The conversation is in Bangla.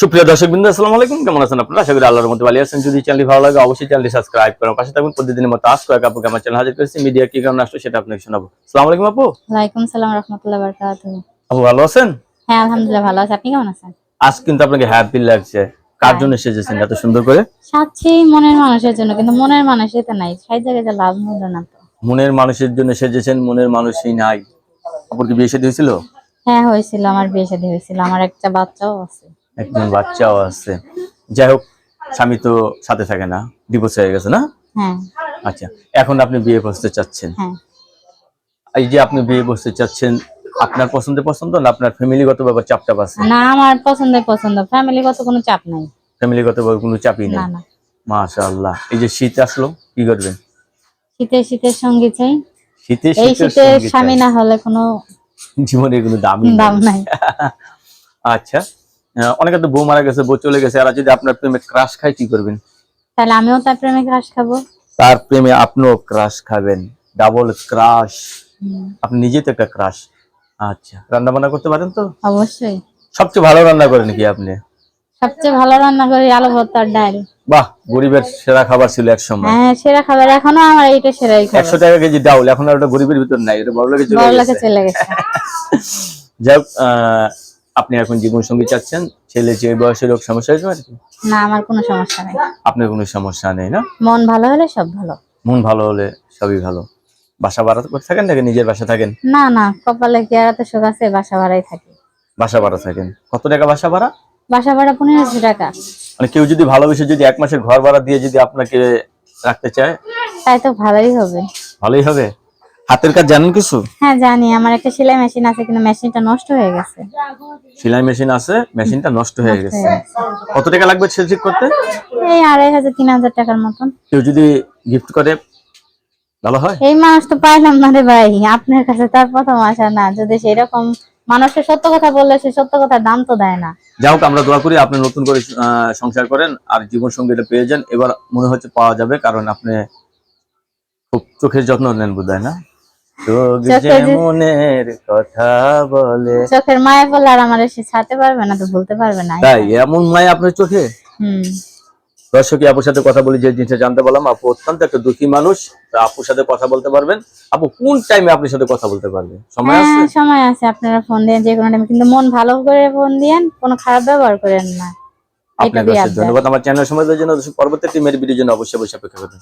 সুপ্রিয় দর্শক বিন্দু আসসালামু আলাইকুম। কেমন আছেন আপনারা? আশা করি আল্লাহর মধ্যে ভালো আছেন। যদি চ্যানেল ভালো লাগে অবশ্যই চ্যানেলটি সাবস্ক্রাইব করুন। পাশে থাকুন। প্রতিদিনের মতো আজ কয়েক আপুকে আমার চ্যানেল হাজির করেছি। মিডিয়া কি কারণে আসলো সেটা আপনাকে শোনাবো। আসসালামু আলাইকুম আপু। ওয়ালাইকুম সালাম রহমতুল্লাহ বারকাত আপু ভালো আছেন? হ্যাঁ আলহামদুলিল্লাহ ভালো আছে। আপনি কেমন আছেন? আজ কিন্তু আপনাকে হ্যাপি লাগছে। কার জন্য সেজেছেন এত সুন্দর করে? সাচ্ছি মনের মানুষের জন্য কিন্তু মনের মানুষই তো নাই। সেই জায়গায় যে লাভ হলো না তো। মনের মানুষের জন্য সেজেছেন মনের মানুষই নাই। আপুর কি বিয়ে শাদী হয়েছিল? হ্যাঁ হয়েছিল। আমার বিয়ে শাদী হয়েছিল। আমার একটা বাচ্চাও আছে। একজন বাচ্চাও আছে। যাই হোক স্বামী তো সাথে থাকে না ডিভোর্স হয়ে গেছে না? হ্যাঁ। আচ্ছা এখন আপনি বিয়ে বসতে চাচ্ছেন। হ্যাঁ। এই যে আপনি বিয়ে বসতে চাচ্ছেন আপনার পছন্দের পছন্দ না আপনার ফ্যামিলিগত ব্যাপার চাপ চাপ আছে? না আমার পছন্দের পছন্দ। ফ্যামিলিগত কোনো চাপ নাই। ফ্যামিলিগত কোনো চাপই নেই? না না। মাশাআল্লাহ। এই যে শীত আসলো কি করবেন? শীতে শীতের সঙ্গী চাই। শীতে শীতের শীতে স্বামী না হলে কোনো জীবনে কোনো নেই। দাম নাই। আচ্ছা অনেকে তো বউ মারা গেছে বউ চলে গেছে আর যদি আপনার প্রেমে ক্রাশ খায় কি করবেন? তাহলে আমিও তার প্রেমে ঘাস খাব। তার প্রেমে আপনিও ক্রাশ খাবেন ডাবল ক্রাশ। আপনি নিজে তো একটা ক্রাশ। আচ্ছা রান্না বান্না করতে পারেন তো? অবশ্যই। সবচেয়ে ভালো রান্না করেন কি আপনি? সবচেয়ে ভালো রান্না করি আলু ভর্তার ডাল। বাহ গরিবের সেরা খাবার ছিল এক সময়। হ্যাঁ সেরা খাবার এখনও আমার এইটা সেরাই খাবার একশো টাকা কেজি ডাউল এখন আর ওটা গরিবের ভিতর নাই এটা বড় লোকের চলে গেছে। যাই হোক আপনি এখন জীবন সঙ্গী চাচ্ছেন? ছেলে যে বয়সের লোক সমস্যা হয়েছে আর কি না আমার কোনো সমস্যা নেই। আপনার কোনো সমস্যা নেই না? মন ভালো হলে সব ভালো। মন ভালো হলে সবই ভালো। বাসা ভাড়া থাকেন নাকি নিজের বাসা থাকেন? না না কপালে কি আর এত সুখ আছে বাসা ভাড়াই থাকি। বাসা ভাড়া থাকেন। কত টাকা বাসা ভাড়া? বাসা ভাড়া পনেরোশো টাকা। মানে কেউ যদি ভালোবেসে যদি এক মাসের ঘর ভাড়া দিয়ে যদি আপনাকে রাখতে চায়? তাই তো ভালোই হবে। ভালোই হবে? হাতের কাজ জানেন কিছু? হ্যাঁ জানি। আমার একটা সেলাই মেশিন আছে কিন্তু মেশিনটা নষ্ট হয়ে গেছে। সেলাই মেশিন আছে মেশিনটা নষ্ট হয়ে গেছে। কত টাকা লাগবে সেল ঠিক করতে? এই আড়াই হাজার তিন হাজার টাকার মতন। কেউ যদি গিফট করে ভালো হয়? এই মানুষ তো পাইলাম না রে ভাই। আপনার কাছে তার প্রথম আসা না। যদি সেরকম মানুষের সত্য কথা বললে সে সত্য কথার দাম তো দেয় না। যাই হোক আমরা দোয়া করি আপনি নতুন করে সংসার করেন আর জীবন সঙ্গীটা পেয়ে যান। এবার মনে হচ্ছে পাওয়া যাবে কারণ আপনি খুব চোখের যত্ন নেন বোধ না? চোখ কথা বলে। চোখের মায়া বললে আর আমার সে ছাড়তে পারবে না তো বলতে পারবে না। তাই এমন মায় আপনার চোখে? হুম। আপুর সাথে কথা বলি যে জিনিসটা জানতে পারলাম আপু অত্যন্ত একটা দুঃখী মানুষ আপুর সাথে কথা বলতে পারবেন। আপু কোন টাইমে আপনার সাথে কথা বলতে পারবে? সময় আছে? হ্যাঁ সময় আছে আপনারা ফোন যে কোনো টাইমে কিন্তু মন ভালো করে ফোন কোনো খারাপ ব্যবহার করেন না। ধন্যবাদ। আমার চ্যানেল সময় দেওয়ার জন্য দর্শক পরবর্তী টিমের ভিডিওর জন্য অবশ্যই অবশ্যই অপেক্ষা করবেন।